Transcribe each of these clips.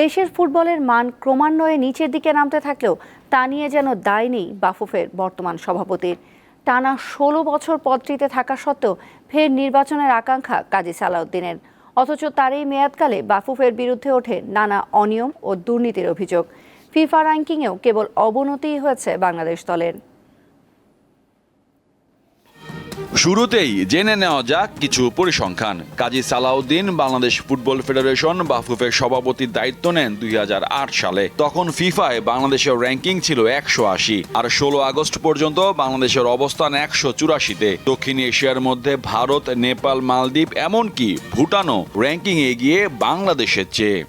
দেশের ফুটবলের মান ক্রমান্বয়ে নিচের দিকে নামতে থাকলেও তা নিয়ে যেন দায় নেই বাফুফের বর্তমান সভাপতির। টানা ষোলো বছর পদটিতে থাকা সত্ত্বেও ফের নির্বাচনের আকাঙ্ক্ষা কাজী সালাউদ্দিনের। অথচ তার এই মেয়াদকালে বাফুফের বিরুদ্ধে ওঠে নানা অনিয়ম ও দুর্নীতির অভিযোগ। ফিফা র্যাঙ্কিংয়েও কেবল অবনতিই হয়েছে বাংলাদেশ দলের। শুরুতেই জেনে নেওয়া যাক কিছু পরিসংখ্যান। কাজী সালাউদ্দিন বাংলাদেশ ফুটবল ফেডারেশন বাফুফের সভাপতির দায়িত্ব নেন দুই হাজার আট সালে। তখন ফিফায় বাংলাদেশের র্যাঙ্কিং ছিল একশো আশি আর ষোলো আগস্ট পর্যন্ত বাংলাদেশের অবস্থান একশো চুরাশিতে। দক্ষিণ এশিয়ার মধ্যে ভারত, নেপাল, মালদ্বীপ, এমনকি ভুটানও র্যাঙ্কিং এগিয়ে বাংলাদেশের চেয়ে।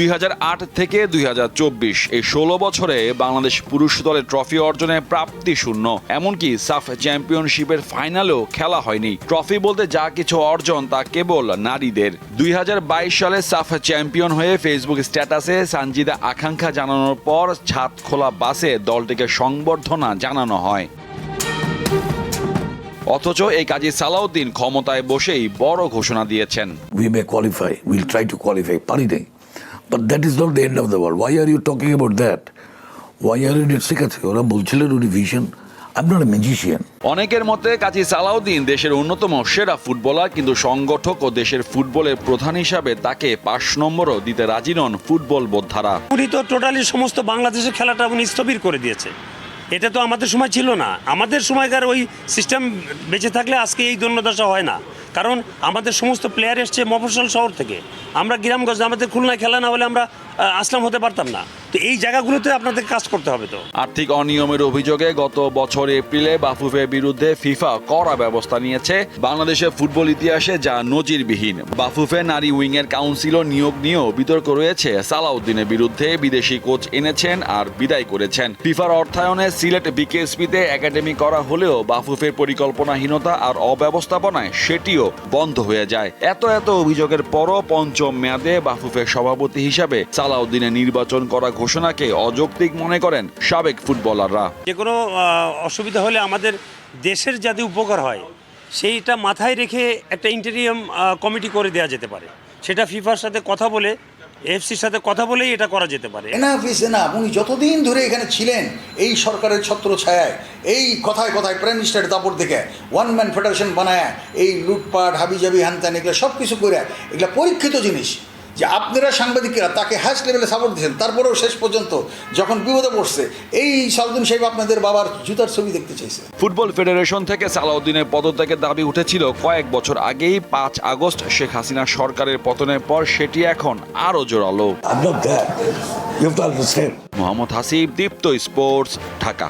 দুই হাজার আট থেকে দুই হাজার চব্বিশ এই ষোলো বছরে বাংলাদেশ পুরুষ দলের ট্রফি অর্জনে প্রাপ্তি শূন্য। এমনকি সাফ চ্যাম্পিয়নশিপের ফাইনালেও খেলা হয়নি। ট্রফি বলতে যা কিছু অর্জন তা কেবল নারীদের। দুই হাজার বাইশ সালে সাফ চ্যাম্পিয়ন হয়ে ফেসবুক স্ট্যাটাসে সানজিদা আকাঙ্ক্ষা জানানোর পর ছাদ খোলা বাসে দলটিকে সংবর্ধনা জানানো হয়। অথচ এই কাজী সালাউদ্দিন ক্ষমতায় বসেই বড় ঘোষণা দিয়েছেন। We may qualify, we'll try to qualify, পারি নাই। But that is not the end of the world. Why are you talking about that? Why are you ঠিক আছে ওরা বলছিলেন উনি ভিশন নট এ ম্যাজিশিয়ান অনেকের মতে কাজী সালাউদ্দিন দেশের অন্যতম সেরা ফুটবলার কিন্তু সংগঠক ও দেশের ফুটবলের প্রধান হিসাবে তাকে পাঁচ নম্বরও দিতে রাজি নন ফুটবল বোদ্ধারা। উনি তো টোটালি সমস্ত বাংলাদেশের খেলাটা উনি স্থবির করে দিয়েছে। এটা তো আমাদের সময় ছিল না। আমাদের সময়কার ওই সিস্টেম বেঁচে থাকলে আজকে এই দণ্ডদশা হয় না। কারণ আমাদের সমস্ত প্লেয়ার এসছে মফসল শহর থেকে। আমরা গ্রামগঞ্জ আমাদের খুলনায় খেলা না হলে আমরা আসলাম হতে পারতাম না। তো এই জায়গাগুলোতে আপনাদের কাজ করতে হবে তো? আর্থিক অনিয়মের অভিযোগে গত বছর এপ্রিলে বাফুফের বিরুদ্ধে ফিফা কড়া ব্যবস্থা নিয়েছে বাংলাদেশের ফুটবল ইতিহাসে যা নজিরবিহীন। বাফুফে নারী উইংয়ের কাউন্সিলর নিয়োগ নিয়েও বিতর্ক রয়েছে। সালাউদ্দিনের বিরুদ্ধে বিদেশি কোচ এনেছেন আর বিদায় করেছেন। ফিফার অর্থায়নে সিলেট বিকেএসপিতে একাডেমি করা হলেও বাফুফের পরিকল্পনাহীনতা আর অব্যবস্থাপনায় সেটিও বন্ধ হয়ে যায়। এত এত অভিযোগের পরও পঞ্চম মেয়াদে বাফুফের সভাপতি হিসাবে সালাউদ্দিনের নির্বাচন করা ঘোষণাকে অযৌক্তিক মনে করেন সাবেক ফুটবলাররা। যে কোনো অসুবিধা হলে আমাদের দেশের যাতে উপকার হয় সেইটা মাথায় রেখে একটা ইন্টেরিয়াম কমিটি করে দেওয়া যেতে পারে। সেটা ফিফার সাথে কথা বলে এফসির সাথে কথা বলেই এটা করা যেতে পারে। এনাফ ইজ এনাফ উনি যতদিন ধরে এখানে ছিলেন এই সরকারের ছত্র ছায়ায় এই কথায় কথায় প্রাইম মিনিস্টারের দাপট দেখে ওয়ান ম্যান ফেডারেশন বানায় এই লুটপাট হাবিজাবি হ্যানত্যান এগুলো সব কিছু করে এগুলো পরীক্ষিত জিনিস। যে আপনারা সাংবাদিকেরা তাকে হাইস্ট লেভেলে সাপোর্ট দিয়েছেন তারপরেও শেষ পর্যন্ত যখন বিপদে পড়ছে এই সালদিন সাহেব আপনাদের বাবার জুতার ছবি দেখতে চাইছে। ফুটবল ফেডারেশন থেকে সালাউদ্দিনের পদত্যাগের দাবি উঠেছিল কয়েক বছর আগেই পাঁচ আগস্ট শেখ হাসিনা সরকারের পতনের পর সেটি এখন আরও জোরালো। মোহাম্মদ হাসিব দীপ্ত স্পোর্টস ঢাকা।